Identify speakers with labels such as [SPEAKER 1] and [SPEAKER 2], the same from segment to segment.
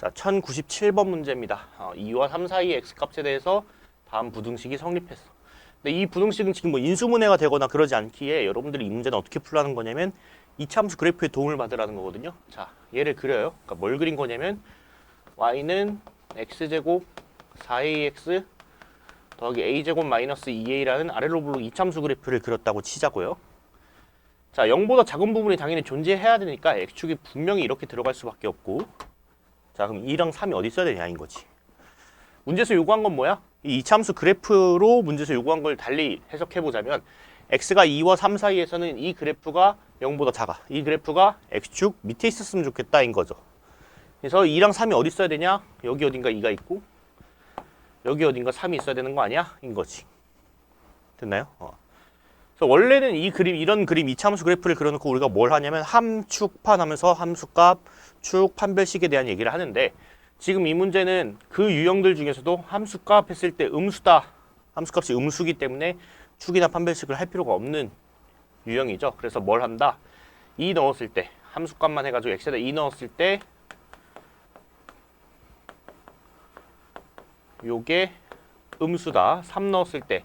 [SPEAKER 1] 자, 1097번 문제입니다. 어, 2와 3 사이의 x값에 대해서 다음 부등식이 성립했어. 근데 이 부등식은 지금 뭐 인수분해가 되거나 그러지 않기에 여러분들이 이 문제는 어떻게 풀라는 거냐면 이차함수 그래프의 도움을 받으라는 거거든요. 자, 얘를 그려요. 그러니까 뭘 그린 거냐면 y는 x제곱 4ax 더하기 a제곱 마이너스 2a라는 아래로 부르 이차함수 그래프를 그렸다고 치자고요. 자, 0보다 작은 부분이 당연히 존재해야 되니까 x축이 분명히 이렇게 들어갈 수밖에 없고 자, 그럼 2랑 3이 어디 있어야 되냐인 거지. 문제에서 요구한 건 뭐야? 이 이차함수 그래프로 문제에서 요구한 걸 달리 해석해 보자면 x가 2와 3 사이에서는 이 그래프가 0보다 작아. 이 그래프가 x축 밑에 있었으면 좋겠다인 거죠. 그래서 2랑 3이 어디 있어야 되냐? 여기 어딘가 2가 있고 여기 어딘가 3이 있어야 되는 거 아니야? 인 거지. 됐나요? 어. 원래는 이 그림 이런 그림 이차함수 그래프를 그려놓고 우리가 뭘 하냐면 함축판 하면서 함수값 축 판별식에 대한 얘기를 하는데 지금 이 문제는 그 유형들 중에서도 함수값 했을 때 음수다 함수값이 음수기 때문에 축이나 판별식을 할 필요가 없는 유형이죠. 그래서 뭘 한다? 2 넣었을 때 함수값만 해가지고 x에다 2 넣었을 때 요게 음수다. 3 넣었을 때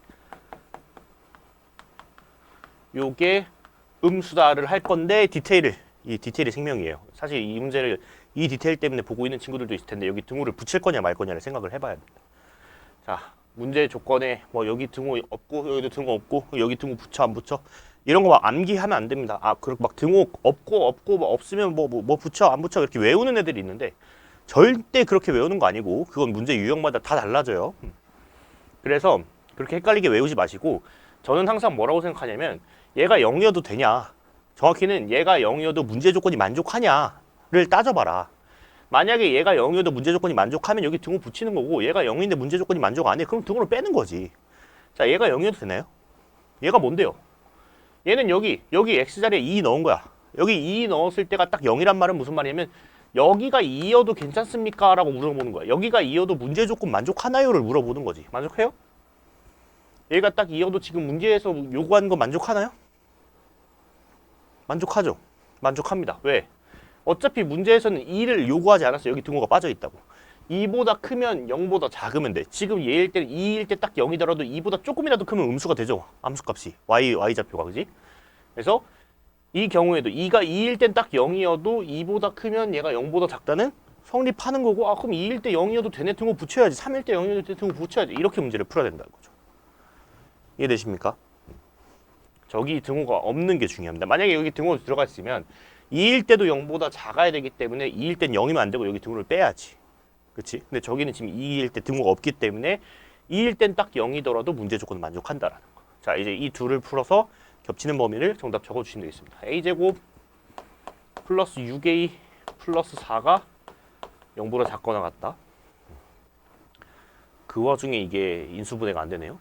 [SPEAKER 1] 요게 음수다를 할 건데 디테일을 이 디테일이 생명이에요. 사실 이 문제를 이 디테일 때문에 보고 있는 친구들도 있을 텐데 여기 등호를 붙일 거냐 말 거냐를 생각을 해봐야 됩니다. 자 문제 조건에 뭐 여기 등호 없고 여기도 등호 없고 여기 등호 붙여 안 붙여 이런 거 막 암기하면 안 됩니다. 아 그리고 막 등호 없고 없고 뭐 없으면 뭐뭐 뭐 붙여 안 붙여 이렇게 외우는 애들이 있는데 절대 그렇게 외우는 거 아니고 그건 문제 유형마다 다 달라져요. 음. 그래서 그렇게 헷갈리게 외우지 마시고 저는 항상 뭐라고 생각하냐면 얘가 0이어도 되냐 정확히는 얘가 0이어도 문제 조건이 만족하냐를 따져봐라. 만약에 얘가 0이어도 문제 조건이 만족하면 여기 등호 붙이는 거고 얘가 0인데 문제 조건이 만족 안 해. 그럼 등호를 빼는 거지. 자, 얘가 0이어도 되나요? 얘가 뭔데요? 얘는 여기 여기 x 자리에 2 넣은 거야. 여기 2 넣었을 때가 딱 0이란 말은 무슨 말이냐면 여기가 2여도 괜찮습니까? 라고 물어보는 거야. 여기가 2여도 문제 조건 만족하나요?를 물어보는 거지. 만족해요? 얘가 딱 2여도 지금 문제에서 요구하는 거 만족하나요? 만족하죠. 만족합니다. 왜? 어차피 문제에서는 2를 요구하지 않았어요. 여기 등호가 빠져 있다고. 2보다 크면 0보다 작으면 돼. 지금 얘일 때는 2일 때 딱 0이더라도 2보다 조금이라도 크면 음수가 되죠. 함수값이. y, y 좌표가 그지? 그래서 이 경우에도 2가 2일 땐 딱 0이어도 2보다 크면 얘가 0보다 작다는 성립하는 거고 아 그럼 2일 때 0이어도 되네 등호 붙여야지 3일 때 0이어도 되네 등호 붙여야지 이렇게 문제를 풀어야 된다는 거죠. 이해되십니까? 저기 등호가 없는 게 중요합니다. 만약에 여기 등호 들어가 있으면 2일 때도 0보다 작아야 되기 때문에 2일 땐 0이면 안 되고 여기 등호를 빼야지. 그렇지? 근데 저기는 지금 2일 때 등호가 없기 때문에 2일 땐 딱 0이더라도 문제 조건을 만족한다라는 거. 자, 이제 이 둘을 풀어서 겹치는 범위를 정답 적어 주시면 되겠습니다. a제곱 플러스 6a 플러스 4가 0보다 작거나 같다. 그 와중에 이게 인수분해가 안 되네요.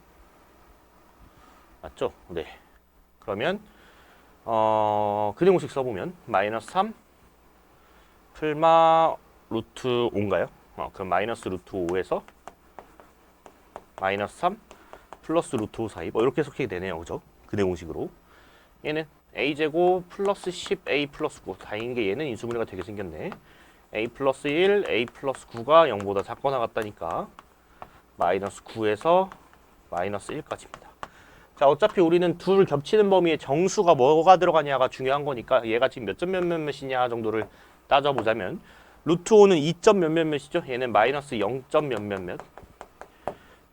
[SPEAKER 1] 맞죠? 네. 그러면 어, 그림 공식 써보면 마이너스 3 풀마 루트 5인가요? 어, 그럼 마이너스 루트 5에서 마이너스 3 플러스 루트 5 사이 뭐 이렇게 해석이 되네요. 그죠? 그림 공식으로 얘는 a제곱 플러스 10a 플러스 9 다행인 게 얘는 인수분해가 되게 생겼네. a 플러스 1, a 플러스 9가 0보다 작거나 같다니까 마이너스 9에서 마이너스 1까지입니다. 자 어차피 우리는 둘 겹치는 범위에 정수가 뭐가 들어가냐가 중요한 거니까 얘가 지금 몇 점 몇 몇몇이냐 정도를 따져보자면 루트 5는 2점 몇 몇몇이죠? 얘는 마이너스 0점 몇 몇몇.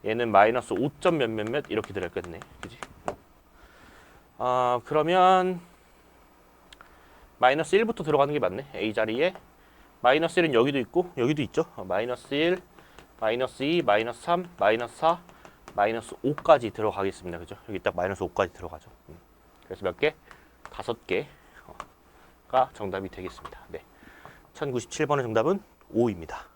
[SPEAKER 1] 얘는 마이너스 5점 몇 몇몇. 이렇게 들어있겠네. 그지? 아 그러면 마이너스 1부터 들어가는 게 맞네. A 자리에 마이너스 1은 여기도 있고 여기도 있죠? 어, 마이너스 1 마이너스 2 마이너스 3 마이너스 4 마이너스 5까지 들어가겠습니다. 그죠? 여기 딱 마이너스 5까지 들어가죠. 음. 그래서 몇 개? 다섯 개가 정답이 되겠습니다. 네. 1097번의 정답은 5입니다.